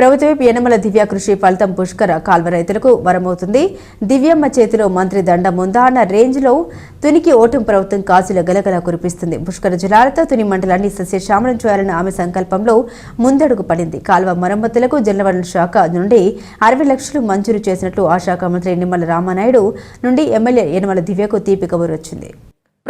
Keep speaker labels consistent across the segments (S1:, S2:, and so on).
S1: ప్రభుత్వ యనమల దివ్య కృషి ఫలితం పుష్కర కాల్వ రైతులకు వరమవుతుంది. దివ్యమ్మ చేతిలో మంత్రి దండం ఉందా అన్న రేంజ్లో తునికి ఓటమి ప్రభుత్వం కాసుల గలగల కురిపిస్తుంది. పుష్కర జలాలతో తుని మండలాన్ని సస్యశ్యామలం చేయాలన్న ఆమె సంకల్పంలో ముందడుగు పడింది. కాల్వ మరమ్మతులకు జలవనరుల శాఖ నుండి అరవై లక్షలు మంజూరు చేసినట్లు ఆ శాఖ మంత్రి నిమ్మల రామానాయుడు నుండి ఎమ్మెల్యే యనమల దివ్యకు తీపి కబురు వచ్చింది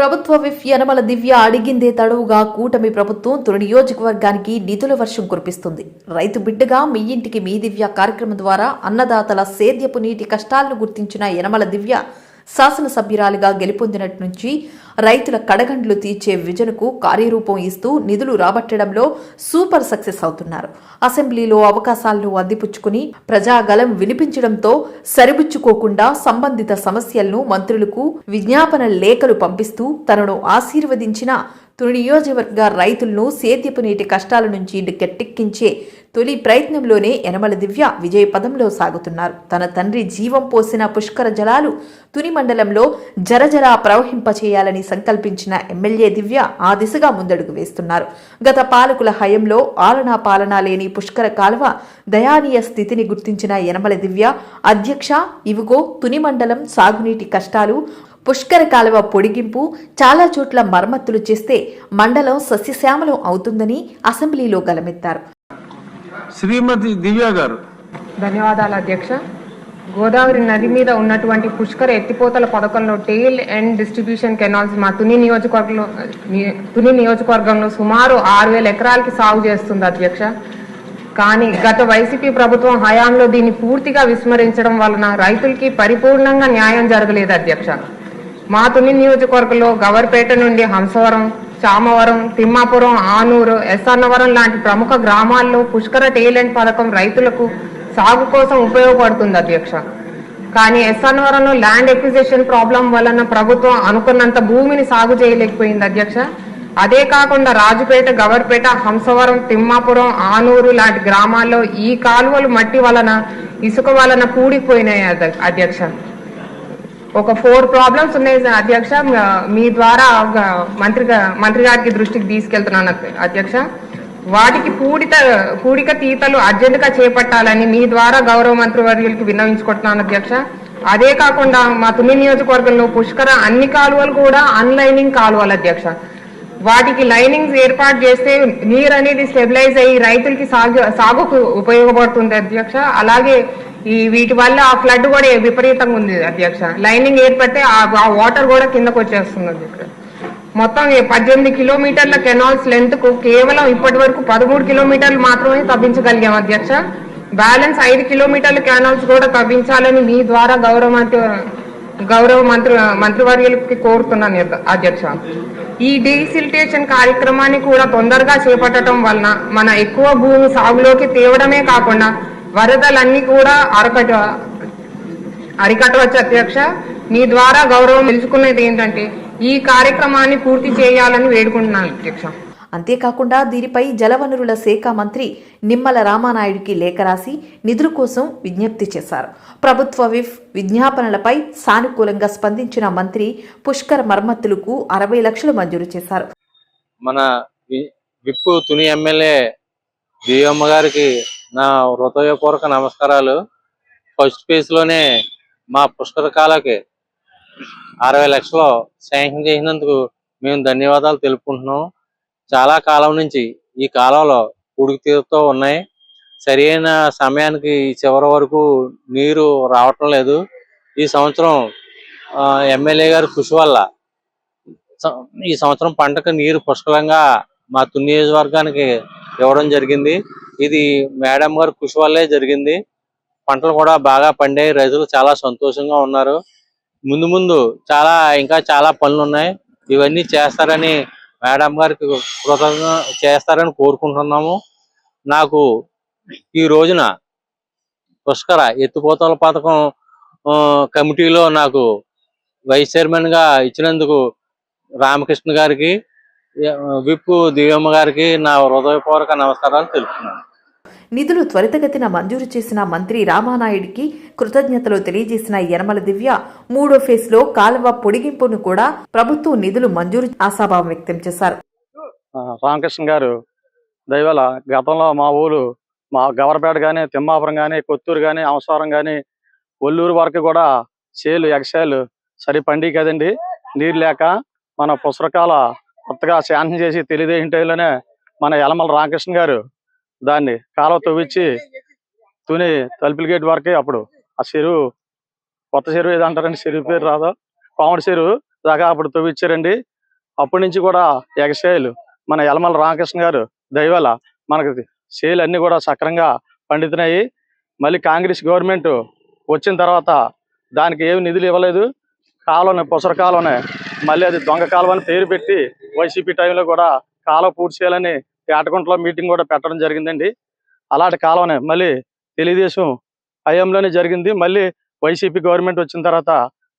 S2: ప్రభుత్వ విఫ్ యనమల దివ్య అడిగిందే తడువుగా కూటమి ప్రభుత్వం తొలి నియోజకవర్గానికి నిధుల వర్షం కురిపిస్తుంది. రైతు బిడ్డగా మీ ఇంటికి మీ దివ్య కార్యక్రమం ద్వారా అన్నదాతల సేద్యపు నీటి కష్టాలను గుర్తించిన యనమల దివ్య శాసనసభ్యురాలిగా గెలుపొందినట్టు నుంచి రైతుల కడగండ్లు తీర్చే విజనకు కార్యరూపం ఇస్తూ నిధులు రాబట్టడంలో సూపర్ సక్సెస్ అవుతున్నారు. అసెంబ్లీలో అవకాశాలను అందిపుచ్చుకుని ప్రజాగలం వినిపించడంతో సరిపుచ్చుకోకుండా సంబంధిత సమస్యలను మంత్రులకు విజ్ఞాపన లేఖలు పంపిస్తూ తనను ఆశీర్వదించిన తుని నియోజకవర్గ రైతులను సేద్యపు నీటి కష్టాల నుంచి గట్టెక్కించే తొలి ప్రయత్నంలోనే యనమల దివ్య విజయ పదంలో సాగుతున్నారు. తన తండ్రి జీవం పోసిన పుష్కర జలాలు తుని మండలంలో జరజరా ప్రవహింపచేయాలని సంకల్పించిన ఎమ్మెల్యే దివ్య ఆ దిశగా ముందడుగు వేస్తున్నారు. గత పాలకుల హయంలో ఆలనా పాలనా లేని పుష్కర కాలువ దయానీయ స్థితిని గుర్తించిన యనమల దివ్య అధ్యక్ష ఇవిగో తుని మండలం సాగునీటి కష్టాలు పుష్కర కాలువ పొడిగింపు చాలా చోట్ల మరమ్మతులు చేస్తే మండలం సస్యశ్యామలం అవుతుందని అసెంబ్లీలో గలమెత్తారు.
S3: శ్రీమతి దివ్య గారు.
S4: ధన్యవాదాలు అధ్యక్ష. గోదావరి నది మీద ఉన్నటువంటి పుష్కర ఎత్తిపోతల పథకంలో టెయిల్ అండ్ డిస్ట్రిబ్యూషన్ కెనాల్స్ మా తుని నియోజకవర్గంలో తుని నియోజకవర్గంలో సుమారు ఆరు వేల ఎకరాలకి సాగు చేస్తుంది అధ్యక్ష. కానీ గత వైసీపీ ప్రభుత్వం హయాంలో దీన్ని పూర్తిగా విస్మరించడం వలన రైతులకి పరిపూర్ణంగా న్యాయం జరగలేదు అధ్యక్ష. మా తుని నియోజకవర్గంలో గవర్పేట నుండి హంసవరం చామవరం తిమ్మాపురం ఆనూరు ఎస్ఆర్నవరం లాంటి ప్రముఖ గ్రామాల్లో పుష్కర టేలెంట్ పథకం రైతులకు సాగు కోసం ఉపయోగపడుతుంది అధ్యక్ష. కానీ ఎస్ఆర్నవరంలో ల్యాండ్ ఎక్విజిషన్ ప్రాబ్లం వలన ప్రభుత్వం అనుకున్నంత భూమిని సాగు చేయలేకపోయింది అధ్యక్ష. అదే కాకుండా రాజుపేట గవర్పేట హంసవరం తిమ్మాపురం ఆనూరు లాంటి గ్రామాల్లో ఈ కాలువలు మట్టి వలన ఇసుక వలన కూడిపోయినాయి అధ్య- అధ్యక్ష. ఒక ఫోర్ ప్రాబ్లమ్స్ ఉన్నాయి అధ్యక్ష మీ ద్వారా మంత్రి మంత్రి గారికి దృష్టికి తీసుకెళ్తున్నాను అధ్యక్ష. వాటికి పూడిత పూడిక తీతలు అర్జెంటుగా చేపట్టాలని మీ ద్వారా గౌరవ మంత్రి వర్యులకి విన్నవించుకుంటున్నాను అధ్యక్ష. అదే కాకుండా మా తుని నియోజకవర్గంలో పుష్కర అన్ని కాలువలు కూడా అన్లైనింగ్ కాలువలు అధ్యక్ష. వాటికి లైనింగ్స్ ఏర్పాటు చేస్తే నీరు అనేది స్టెబిలైజ్ అయ్యి రైతులకి సాగు సాగుకు ఉపయోగపడుతుంది అధ్యక్ష. అలాగే ఈ వీటి వల్ల ఆ ఫ్లడ్ కూడా విపరీతంగా ఉంది అధ్యక్ష. లైనింగ్ ఏర్పడితే ఆ వాటర్ కూడా కిందకు వచ్చేస్తుంది అధ్యక్ష మొత్తం పద్దెనిమిది కిలోమీటర్ల కెనాల్స్ లెంత్కు కేవలం ఇప్పటి వరకు పదమూడు కిలోమీటర్లు మాత్రమే తవ్వించగలిగాం అధ్యక్ష. బ్యాలెన్స్ ఐదు కిలోమీటర్ల కెనాల్స్ కూడా తప్పించాలని మీ ద్వారా గౌరవ మంత్రి గౌరవ మంత్రి మంత్రివర్యులకి కోరుతున్నాను అధ్యక్ష. ఈ డీసిల్టేషన్ కార్యక్రమాన్ని కూడా తొందరగా చేపట్టడం వలన మన ఎక్కువ భూమి సాగులోకి తేవడమే కాకుండా వరదలన్నీ కూడా అరకట అరికట్టవచ్చు అధ్యక్ష. మీ ద్వారా గౌరవం తెలుసుకునేది ఏంటంటే ఈ కార్యక్రమాన్ని పూర్తి చేయాలని వేడుకుంటున్నాను అధ్యక్ష.
S2: అంతేకాకుండా దీనిపై జలవనరుల శాఖ మంత్రి నిమ్మల రామానాయుడికి లేఖ రాసి నిధుల కోసం విజ్ఞప్తి చేశారు. ప్రభుత్వ విఫ్ విజ్ఞాపనలపై సానుకూలంగా స్పందించిన మంత్రి పుష్కర్ మరమ్మతులకు అరవై లక్షలు మంజూరు చేశారు.
S5: మన విప్పు తుని ఎమ్మెల్యే దివ్యమ్మ గారికి నా హృదయపూర్వక నమస్కారాలు. ఫస్ట్ ఫేజ్లోనే మా పుష్కర అరవై లక్షలు శాంక్షన్ చేసినందుకు మేము ధన్యవాదాలు తెలుపుకుంటున్నాం. చాలా కాలం నుంచి ఈ కాలంలో ఉడికి తీరుతో ఉన్నాయి. సరైన సమయానికి చివరి వరకు నీరు రావటం లేదు. ఈ సంవత్సరం ఎమ్మెల్యే గారి కృషి వల్ల ఈ సంవత్సరం పంటకు నీరు పుష్కలంగా మా తుని నియోజకవర్గానికి ఇవ్వడం జరిగింది. ఇది మేడం గారి కృషి వల్లే జరిగింది. పంటలు కూడా బాగా పండాయి. రైతులు చాలా సంతోషంగా ఉన్నారు. ముందు ముందు చాలా ఇంకా చాలా పనులు ఉన్నాయి. ఇవన్నీ చేస్తారని మేడం గారికి కృతజ్ఞ చేస్తారని కోరుకుంటున్నాము. నాకు ఈ రోజున పుష్కర ఎత్తిపోతల పథకం కమిటీలో నాకు వైస్ చైర్మన్గా ఇచ్చినందుకు రామకృష్ణ గారికి విప్పు దివ్యమ్మ గారికి నా హృదయపూర్వక నమస్కారాలు తెలుపుతున్నాను.
S2: నిధులు త్వరితగతిన మంజూరు చేసిన మంత్రి రామానాయుడికి కృతజ్ఞతలు తెలియజేసిన యనమల దివ్య మూడో ఫేజ్లో కాలువ పొడిగింపును కూడా ప్రభుత్వం నిధులు మంజూరు ఆశాభావం వ్యక్తం చేశారు.
S6: రామకృష్ణ గారు దయవల గతంలో మా ఊరు మా గవరపేట కానీ తిమ్మాపురం కానీ కొత్తూరు కానీ అవసరం కానీ ఒల్లూరు వరకు కూడా చేలు ఎగసేలు సరి పండి కదండి. నీరు లేక మన పుసరకాల కొత్తగా శాంతం చేసి తెలుగుదేశం మన యలమల రామకృష్ణ గారు దాన్ని కాలువ తవ్వించి తుని తలుపుల గేట్ వరకే అప్పుడు. ఆ చెరువు కొత్త చెరువు ఏదో అంటారండి చెరువు పేరు రాదా? పాముడు చెరువు దాకా అప్పుడు తవ్విచ్చారండి. అప్పటి నుంచి కూడా ఎగసేలు మన యలమల రామకృష్ణ గారు దయవల్ల మనకు చేలు అన్ని కూడా సక్రంగా పండుతున్నాయి. మళ్ళీ కాంగ్రెస్ గవర్నమెంట్ వచ్చిన తర్వాత దానికి ఏమి నిధులు ఇవ్వలేదు. కాలువని పుసర కాలువని మళ్ళీ అది దొంగ కాలువ అని పేరు పెట్టి వైసీపీ టైంలో కూడా కాలువ పూర్తి చేయాలని ఏటకుంటలో మీటింగ్ కూడా పెట్టడం జరిగిందండి. అలాంటి కాలువని మళ్ళీ తెలుగుదేశం హయాంలోనే జరిగింది. మళ్ళీ వైసీపీ గవర్నమెంట్ వచ్చిన తర్వాత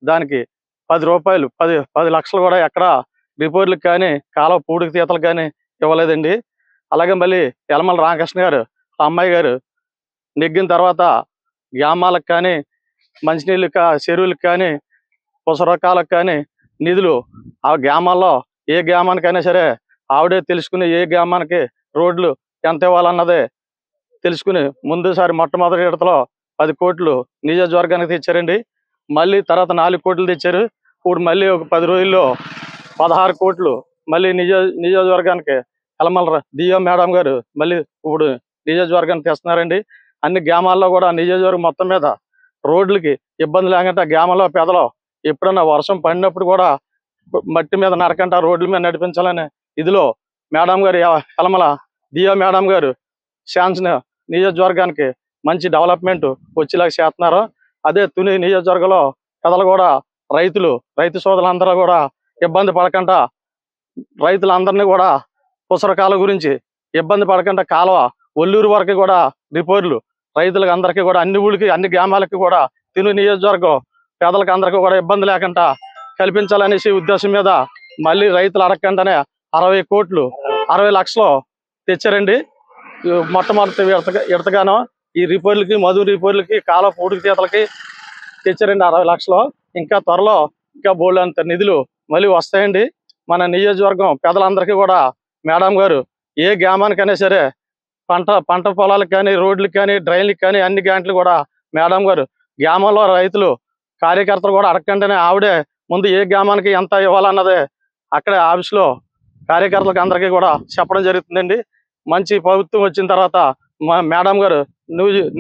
S6: దానికి పది రూపాయలు పది పది లక్షలు కూడా ఎక్కడ రిపోర్ట్లకు కానీ కాలువ పూడికి తీతలకు కానీ ఇవ్వలేదండి. అలాగే మళ్ళీ యలమల రామకృష్ణ గారు ఆ అమ్మాయి గారు నెగ్గిన తర్వాత గ్రామాలకు కానీ మంచినీళ్ళు కా చెరువులకు కానీ పుసరకాలకు కానీ నిధులు ఆ గ్రామాల్లో ఏ గ్రామానికైనా సరే ఆవిడే తెలుసుకుని ఏ గ్రామానికి రోడ్లు ఎంత ఇవ్వాలన్నదే తెలుసుకుని ముందుసారి మొట్టమొదటి విడతలో పది కోట్లు నియోజకవర్గానికి తెచ్చారండి. మళ్ళీ తర్వాత నాలుగు కోట్లు తెచ్చారు. ఇప్పుడు మళ్ళీ ఒక పది రోజుల్లో పదహారు కోట్లు మళ్ళీ నిజ నియోజకవర్గానికి కలమల డిఓ మేడం గారు మళ్ళీ ఇప్పుడు నియోజకవర్గానికి తెస్తున్నారండి. అన్ని గ్రామాల్లో కూడా నియోజకవర్గం మొత్తం మీద రోడ్లకి ఇబ్బంది లేకుండా గ్రామంలో పెదలో ఎప్పుడన్నా వర్షం పడినప్పుడు కూడా మట్టి మీద నరకంట రోడ్ల మీద నడిపించాలని ఇదిలో మేడం గారు ఎలమల దియో మేడం గారు శాంక్షన్ నియోజకవర్గానికి మంచి డెవలప్మెంట్ వచ్చేలాగా చేస్తున్నారు. అదే తుని నియోజకవర్గంలో పెదలు కూడా రైతులు రైతు సోదరులందరూ కూడా ఇబ్బంది పడకుండా రైతులందరినీ కూడా పుసరకాల గురించి ఇబ్బంది పడకుండా కాలువ ఒల్లూరు వరకు కూడా రిపోర్ట్లు రైతులకు అందరికీ కూడా అన్ని ఊళ్ళకి అన్ని గ్రామాలకి కూడా తిను నియోజకవర్గం పేదలకు అందరికీ కూడా ఇబ్బంది లేకుండా కల్పించాలనేసి ఉద్దేశం మీద మళ్ళీ రైతులు అడగకుండానే అరవై కోట్లు అరవై లక్షలు తెచ్చారండి. మొట్టమొదటి విడత విడతగాను ఈ రిపేర్లకి మధు రిపేర్లకి కాల పూడికి తీతలకి తెచ్చారండి అరవై లక్షలు. ఇంకా త్వరలో ఇంకా బోల్డ్ అంత నిధులు మళ్ళీ వస్తాయండి. మన నియోజకవర్గం పెదలందరికీ కూడా మేడం గారు ఏ గ్రామానికైనా సరే పంట పంట పొలాలకు కానీ రోడ్లకు కానీ డ్రైన్లకు కానీ అన్ని గంటలు కూడా మేడం గారు గ్రామంలో రైతులు కార్యకర్తలు కూడా అడగకుండానే ఆవిడే ముందు ఏ గ్రామానికి ఎంత ఇవ్వాలన్నదే అక్కడే ఆఫీస్లో కార్యకర్తలకు అందరికీ కూడా చెప్పడం జరుగుతుందండి. మంచి ప్రభుత్వం వచ్చిన తర్వాత మా మేడం గారు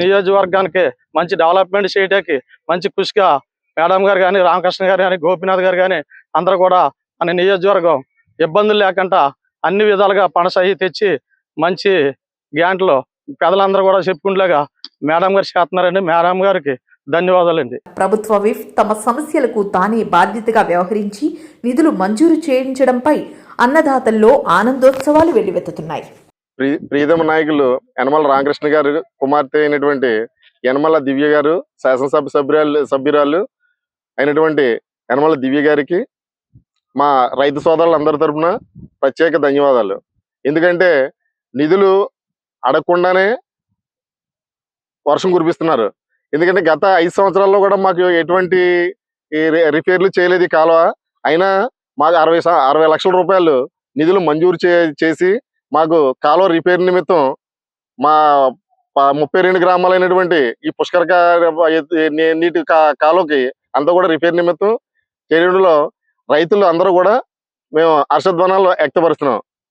S6: నియోజకవర్గానికి మంచి డెవలప్మెంట్ చేయడానికి మంచి కృషిగా మేడం గారు కానీ రామకృష్ణ గారు కానీ గోపీనాథ్ గారు కానీ అందరూ కూడా మన నియోజకవర్గం ఇబ్బందులు లేకుండా అన్ని విధాలుగా పనసాయి తెచ్చి మంచి గ్యాంట్లో పెదలందరూ కూడా చెప్పుకుంటలేగా మేడం గారు చేస్తున్నారండి. మేడం గారికి ధన్యవాదాలండి.
S2: ప్రభుత్వ విఫ్ తమ సమస్యలకు తానే బాధ్యతగా వ్యవహరించి నిధులు మంజూరు చేయించడంపై అన్నదాతల్లో ఆనందోత్సవాలు వెల్లువెత్తుతున్నాయి.
S7: ప్రీతమ నాయకులు యనమల రామకృష్ణ గారు కుమార్తె అయినటువంటి యనమల దివ్య గారు శాసనసభ సభ్యురాలు సభ్యురాలు అయినటువంటి యనమల దివ్య గారికి మా రైతు సోదరులందరి తరపున ప్రత్యేక ధన్యవాదాలు. ఎందుకంటే నిధులు అడగకుండానే వర్షం కురిపిస్తున్నారు. ఎందుకంటే గత ఐదు సంవత్సరాల్లో కూడా మాకు ఎటువంటి రిపేర్లు చేయలేదు కాలువ. అయినా మాకు అరవై స- అరవై లక్షల రూపాయలు నిధులు మంజూరు చే చేసి మాకు కాలువ రిపేర్ నిమిత్తం మా ముప్పై రెండు గ్రామాలైనటువంటి ఈ పుష్కర నీటి కాలువకి అంతా కూడా రిపేర్ నిమిత్తం చేయడంలో రైతులు అందరూ కూడా మేము హర్షధ్వానాలు వ్యక్తపరుస్తున్నాం.